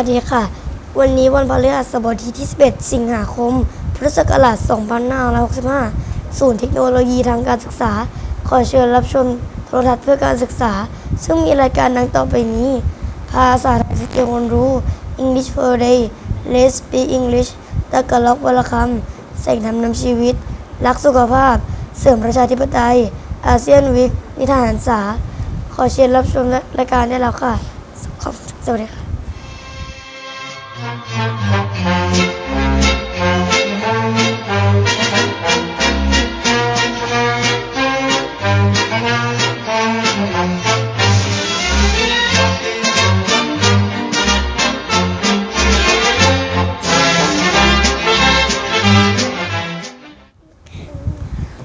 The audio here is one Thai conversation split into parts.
วัสดีค่ะ วันนี้วันพฤหัสบดีที่ 11 สิงหาคม พุทธศักราช 2565 ศูนย์เทคโนโลยีทางการศึกษา ขอเชิญรับชมโทรทัศน์เพื่อการศึกษา ซึ่งมีรายการดังต่อไปนี้ ภาษาไทยสเกียวคนรู้ English for Day Let's Speak English ตะกะล็อกวลคำแสงทำนำชีวิต รักสุขภาพ เสริมประชาธิปไตย อาเซียนวิกนิทานหันษาขอเชิญรับชมรายการได้แล้วค่ะ ขอบสวัสดีค่ะ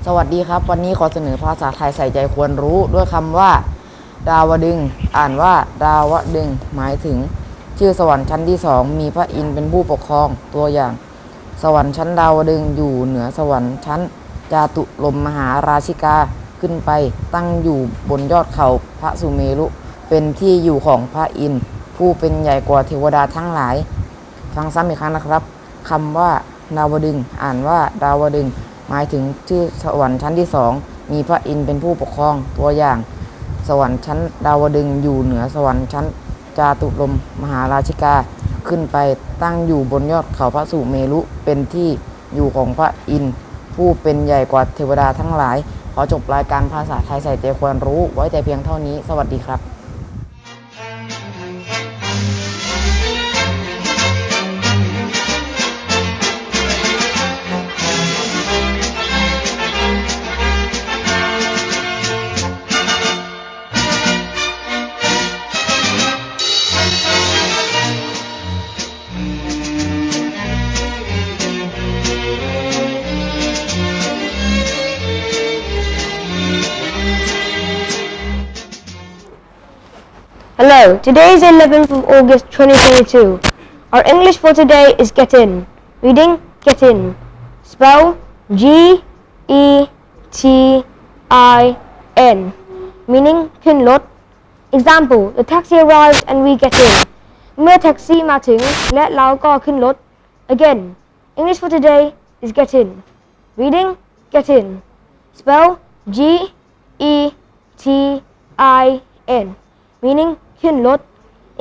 สวัสดีครับ วันนี้ขอเสนอภาษาไทยใส่ใจควรรู้ด้วยคำว่า ดาวดึง อ่านว่าดาวดึง หมายถึง ชื่อสวรรค์ชั้นที่สองมีพระอินทร์เป็นผู้ปกครองตัวอย่าง สวรรค์ชั้นดาวดึงอยู่เหนือสวรรค์ชั้นจาตุลมมหาราชิกาขึ้นไปตั้งอยู่บนยอดเขาพระสุเมรุเป็นที่อยู่ของพระอินทร์ผู้เป็นใหญ่กว่าเทวดาทั้งหลาย ฟังซ้ำอีกครั้งนะครับคำว่า ดาวดึง อ่านว่าดาวดึง หมายถึงชื่อสวรรค์ชั้นที่สองมีพระอินทร์เป็นผู้ปกครองตัวอย่าง สวรรค์ชั้นดาวดึงอยู่เหนือสวรรค์ชั้นจาตุลมมหาราชิกาขึ้นไปตั้งอยู่บนยอดเขาพระสุเมรุเป็นที่อยู่ของพระอินทร์ผู้เป็นใหญ่กว่าเทวดาทั้งหลาย ขอจบรายการภาษาไทยใส่ใจควรรู้ไว้แต่เพียงเท่านี้ สวัสดีครับ Hello, today is 11th of August 2022. Our English for today is get in. Reading get in. Spell G E T I N. Meaning ขึ้นรถ Example The taxi arrives and we get in. เมื่อแท็กซี่มาถึงและเราก็ขึ้นรถ Again, English for today is get in. Reading get in. Spell G E T I N. Meaning ขึ้นรถ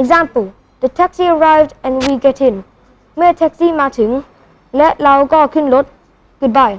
Example The taxi arrived and we get in เมื่อแท็กซี่มาถึง และเราก็ขึ้นรถ Goodbye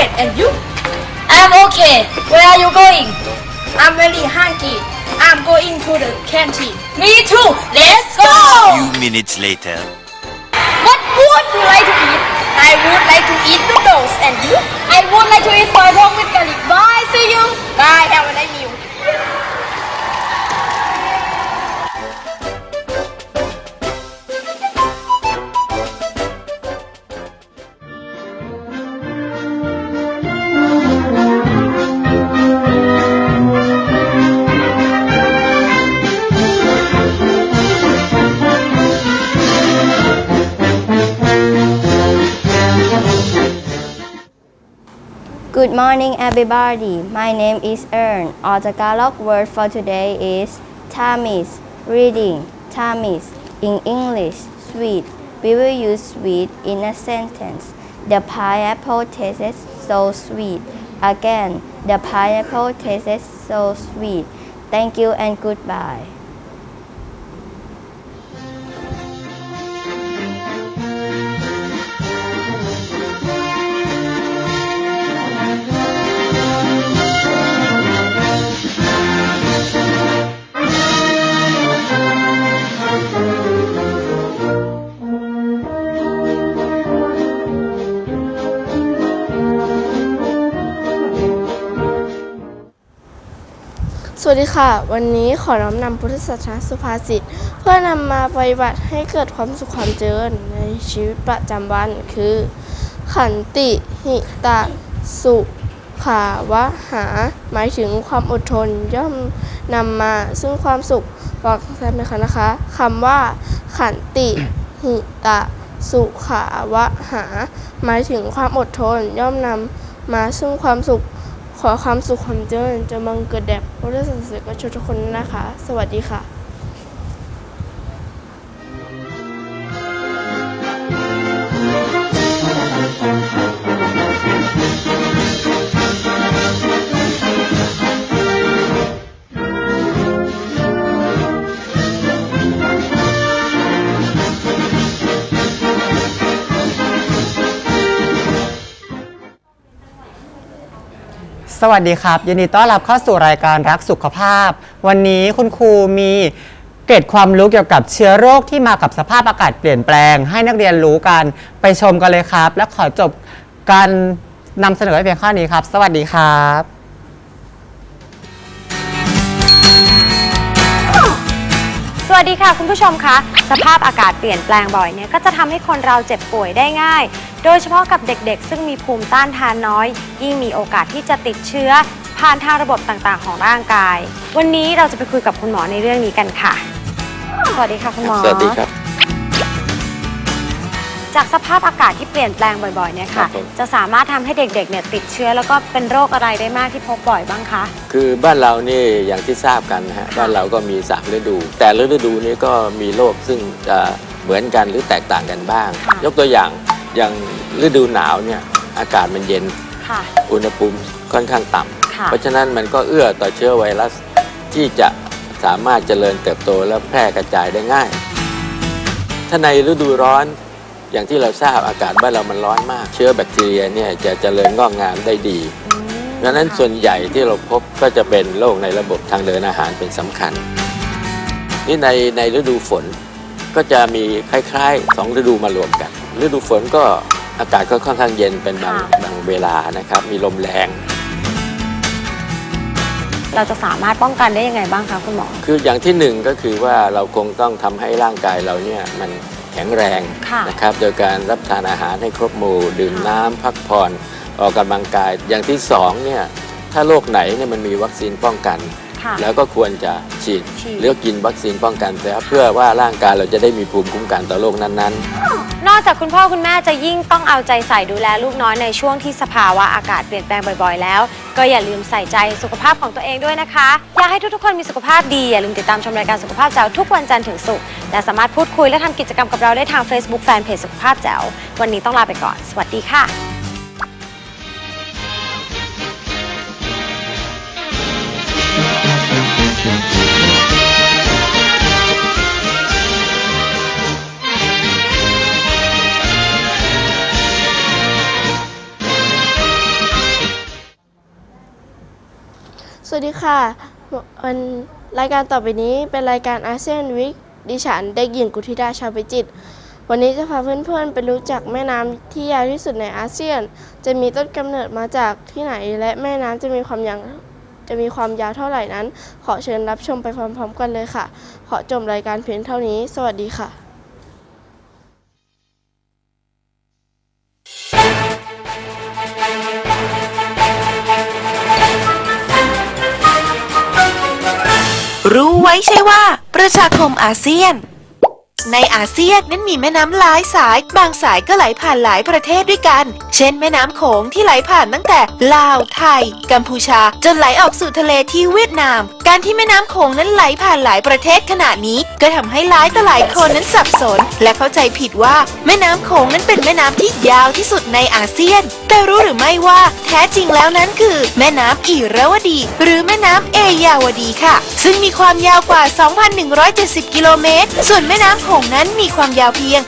Great. And you? I'm okay. Where are you going? I'm very hungry. I'm going to the canteen. Me too. Let's go. few minutes later. What would you like to eat? I would like to eat noodles. And you? I would like to eat fried pork with garlic. Bye. See you. Bye. Have a nice meal. Good morning, everybody. My name is Ern. Our Tagalog word for today is tamis. Reading tamis. In English, sweet. We will use sweet in a sentence. The pineapple tastes so sweet. Again, the pineapple tastes so sweet. Thank you and goodbye. สวัสดีค่ะ วันนี้ขอน้อมนำพุทธศาสนาสุภาษิต เพื่อนำมาปฏิบัติให้เกิดความสุขความเจริญในชีวิตประจำวันคือ ขันติหิตะสุขาวะหา หมายถึงความอดทนย่อมนำมาซึ่งความสุขบอกใช่ไหมคะนะคะคำว่า ขันติหิตะสุขาวะหา หมายถึงความอดทนย่อมนำมาซึ่งความสุข ขอความสุขความเจริญจะมังเกิดแด่พุทธศาสนิกชนทุกคนนะคะ สวัสดีค่ะ สวัสดีครับ ยินดีต้อนรับเข้าสู่รายการรักสุขภาพ วันนี้คุณครูมีเกร็ดความรู้เกี่ยวกับเชื้อโรคที่มากับสภาพอากาศเปลี่ยนแปลง ให้นักเรียนรู้กันไปชมกันเลยครับ และขอจบการนำเสนอไว้เพียงแค่นี้ครับ สวัสดีครับสวัสดีค่ะคุณผู้ชมคะสภาพอากาศเปลี่ยนแปลงบ่อยเนี่ยก็จะทำให้คนเราเจ็บป่วยได้ง่าย โดยเฉพาะกับเด็กๆ ซึ่งมีภูมิต้านทานน้อย ยิ่งมีโอกาสที่จะติดเชื้อ ผ่านทางระบบต่างๆ ของร่างกาย วันนี้เราจะไปคุยกับคุณหมอในเรื่องนี้กันค่ะ สวัสดีค่ะคุณหมอ สวัสดีครับ จากสภาพอากาศที่เปลี่ยนแปลงบ่อยๆเนี่ยครัค่ะบผม จะสามารถทำให้เด็กๆเนี่ยติดเชื้อแล้วก็เป็นโรคอะไรได้มากที่พบบ่อยบ้างคะ คือบ้านเรานี่อย่างที่ทราบกันนะฮะบ้านเราก็มีสามฤดู แต่ละฤดูนี้ก็มีโรคซึ่งจะเหมือนกันหรือแตกต่างกันบ้าง ค่ะ ยกตัวอย่าง อย่างฤดูหนาวเนี่ยอากาศมันเย็น ค่ะ อุณหภูมิค่อนข้างต่ำค่ะเพราะฉะนั้นมันก็เอื้อต่อเชื้อไวรัสที่จะสามารถเจริญเติบโตและแพร่กระจายได้ง่าย ถ้าในฤดูร้อนอย่างที่เราทราบอากาศบ้านเรามันร้อนมาก เชื้อแบคทีเรียเนี่ยจะเจริญงอกงามได้ดี อืมดังนั้นส่วนใหญ่ที่เราพบก็จะเป็นโรคในระบบทางเดินอาหารเป็นสำคัญ นี่ในในฤดูฝนก็จะมีคล้ายๆสองฤดูมารวมกัน ฤดูฝนก็อากาศก็ค่อนข้างเย็นเป็นบางบางเวลานะครับ มีลมแรง เราจะสามารถป้องกันได้ยังไงบ้างคะคุณหมอ คืออย่างที่หนึ่งก็คือว่าเราคงต้องทำให้ร่างกายเราเนี่ยมันแข็งแรงค่ะนะครับ โดยการรับทานอาหารให้ครบหมู่ ดื่มน้ำพักผ่อนออกกำลังกาย อย่างที่สองเนี่ยถ้าโรคไหนเนี่ยมันมีวัคซีนป้องกัน ค่ะแล้วก็ควรจะฉีดฉีด หรือกินวัคซีนป้องกันแต่เพื่อว่าร่างกายเราจะได้มีภูมิคุ้มกันต่อโรคนั้นๆนอกจากคุณพ่อคุณแม่จะยิ่งต้องเอาใจใส่ดูแลลูกน้อยในช่วงที่สภาวะอากาศเปลี่ยนแปลงบ่อยๆ แล้ว ก็อย่าลืมใส่ใจสุขภาพของตัวเองด้วยนะคะ อยากให้ทุกๆ คนมีสุขภาพดี อย่าลืมติดตามชมรายการสุขภาพแจ๋วทุกวันจันทร์ถึงศุกร์และสามารถพูดคุยและทำกิจกรรมกับเราได้ทาง Facebook Fanpage สุขภาพแจ๋ววันนี้ต้องลาไปก่อน สวัสดีค่ะ สวัสดีค่ะวันรายการต่อไปนี้เป็นรายการอาเซียนวิกดิฉันเด็กหญิงกุธิดาชาวพิจิต วันนี้จะพาเพื่อนๆไปรู้จักแม่น้ำที่ยาวที่สุดในอาเซียน จะมีต้นกำเนิดมาจากที่ไหนและแม่น้ำจะมีความยาว จะมีความยาวเท่าไหร่นั้น ขอเชิญรับชมไปพร้อมๆ กันเลยค่ะ ขอจบรายการเพียงเท่านี้ สวัสดีค่ะรู้ไว้ใช่ว่าประชาคมอาเซียน ในอาเซียนนั้นมีแม่น้ำหลายสาย บางสายก็ไหลผ่านหลายประเทศด้วยกัน เช่นแม่น้ำโขงที่ไหลผ่านตั้งแต่ลาว ไทย กัมพูชา จนไหลออกสู่ทะเลที่เวียดนาม การที่แม่น้ำโขงนั้นไหลผ่านหลายประเทศขนาดนี้ ก็ทำให้หลายต่อหลายคนนั้นสับสน และเข้าใจผิดว่า แม่น้ำโขงนั้นเป็นแม่น้ำที่ยาวที่สุดในอาเซียน แต่รู้หรือไม่ว่าแท้จริงแล้วนั้นคือ แม่น้ำอิระวดี หรือแม่น้ำเอยาวดีค่ะ ซึ่งมีความยาวกว่า 2,170 กิโลเมตร ส่วนแม่น้ำโขงนั้นมีความยาวเพียง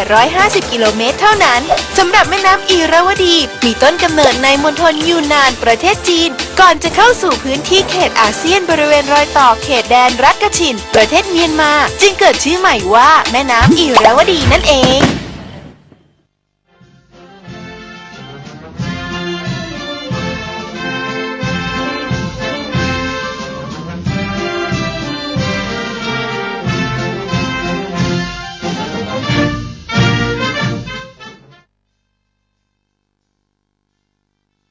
1,850 กิโลเมตร เท่านั้นสำหรับแม่น้ำอิระวดี มีต้นกำเนิดในมณฑลยูนนานประเทศจีน ก่อนจะเข้าสู่พื้นที่เขตอาเซียนบริเวณรอยต่อเขตแดนรัฐกชิน ประเทศเมียนมา จึงเกิดชื่อใหม่ว่าแม่น้ำอิระวดีนั่นเอง